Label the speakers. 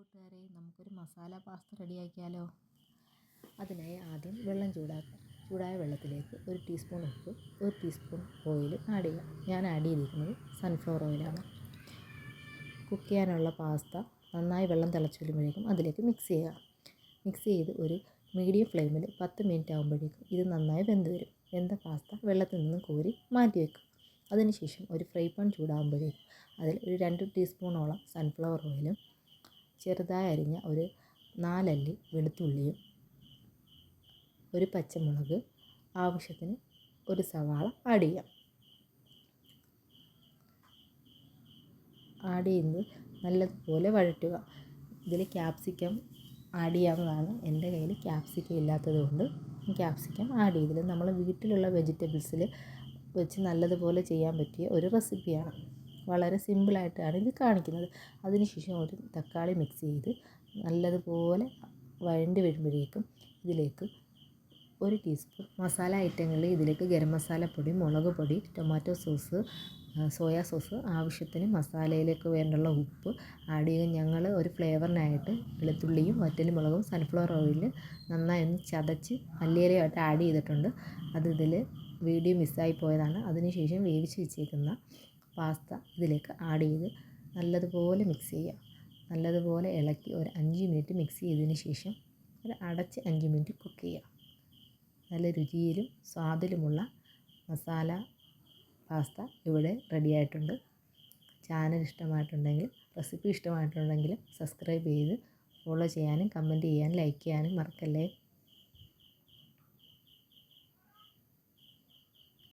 Speaker 1: കൂട്ടുകാരെ നമുക്കൊരു മസാല പാസ്ത റെഡിയാക്കിയാലോ? അതിനായി ആദ്യം വെള്ളം ചൂടാക്കുക. ചൂടായ വെള്ളത്തിലേക്ക് ഒരു ടീസ്പൂൺ ഉപ്പ് ഒരു ടീസ്പൂൺ ഓയിൽ ആഡ് ചെയ്യുക. ഞാൻ ആഡ് ചെയ്തിരിക്കുന്നത് സൺഫ്ലവർ ഓയിലാണ് കുക്ക് ചെയ്യാനുള്ള പാസ്ത നന്നായി വെള്ളം തിളച്ച് അതിലേക്ക് മിക്സ് ചെയ്യുക. മിക്സ് ചെയ്ത് ഒരു മീഡിയം ഫ്ലെയിമിൽ പത്ത് മിനിറ്റ് ആകുമ്പോഴേക്കും ഇത് നന്നായി വെന്ത് വരും. വെന്ത പാസ്ത വെള്ളത്തിൽ നിന്ന് കോരി മാറ്റി വെക്കും അതിനുശേഷം ഒരു ഫ്രൈ പാൻ ചൂടാകുമ്പോഴേക്കും അതിൽ ഒരു രണ്ട് ടീസ്പൂണോളം സൺഫ്ലവർ ഓയിലും ചെറുതായി അരിഞ്ഞ ഒരു നാലല്ലി വെളുത്തുള്ളിയും ഒരു പച്ചമുളക് ആവശ്യത്തിന് ഒരു സവാള ആഡ് ചെയ്യാം. ആഡ് ചെയ്യുന്നത് നല്ലതുപോലെ വഴറ്റുക. ഇതിൽ ക്യാപ്സിക്കം ആഡ് ചെയ്യാവുന്നതാണ്. എന്റെ കയ്യിൽ ക്യാപ്സിക്കം ഇല്ലാത്തത് കൊണ്ട് ക്യാപ്സിക്കം ആഡ് ചെയ്തില്ല. നമ്മൾ വീട്ടിലുള്ള വെജിറ്റബിൾസിൽ വെച്ച് നല്ലതുപോലെ ചെയ്യാൻ പറ്റിയ ഒരു റെസിപ്പിയാണ്. വളരെ സിമ്പിളായിട്ടാണ് ഇത് കാണിക്കുന്നത്. അതിനുശേഷം ഒരു തക്കാളി മിക്സ് ചെയ്ത് നല്ലതുപോലെ വഴണ്ടി വരുമ്പോഴേക്കും ഇതിലേക്ക് ഒരു ടീസ്പൂൺ മസാല ഐറ്റങ്ങളിൽ ഇതിലേക്ക് ഗരം മസാലപ്പൊടി മുളക് പൊടി ടൊമാറ്റോ സോസ് സോയാ സോസ് ആവശ്യത്തിന് മസാലയിലേക്ക് വേണ്ടുള്ള ഉപ്പ് ആഡ് ചെയ്യും ഞങ്ങൾ ഒരു ഫ്ലേവറിനായിട്ട് വെളുത്തുള്ളിയും മുളകും സൺഫ്ലവർ ഓയിൽ നന്നായി ഒന്ന് ചതച്ച് മല്ലിയിലയായിട്ട് ആഡ് ചെയ്തിട്ടുണ്ട്. അത് ഇതിൽ വീഡിയോ മിസ്സായി പോയതാണ്. അതിനുശേഷം വേവിച്ച് വെച്ചേക്കുന്ന പാസ്ത ഇതിലേക്ക് ആഡ് ചെയ്ത് നല്ലതുപോലെ മിക്സ് ചെയ്യുക. നല്ലതുപോലെ ഇളക്കി ഒരു അഞ്ച് മിനിറ്റ് മിക്സ് ചെയ്തതിന് ശേഷം ഒരു അടച്ച് അഞ്ച് മിനിറ്റ് കുക്ക് ചെയ്യുക. നല്ല രുചിയിലും സ്വാദിലുമുള്ള മസാല പാസ്ത ഇവിടെ റെഡി ആയിട്ടുണ്ട്. ചാനൽ ഇഷ്ടമായിട്ടുണ്ടെങ്കിൽ റെസിപ്പി ഇഷ്ടമായിട്ടുണ്ടെങ്കിൽ സബ്സ്ക്രൈബ് ചെയ്ത് ഫോളോ ചെയ്യാനും കമന്റ് ചെയ്യാനും ലൈക്ക് ചെയ്യാനും മറക്കല്ലേ?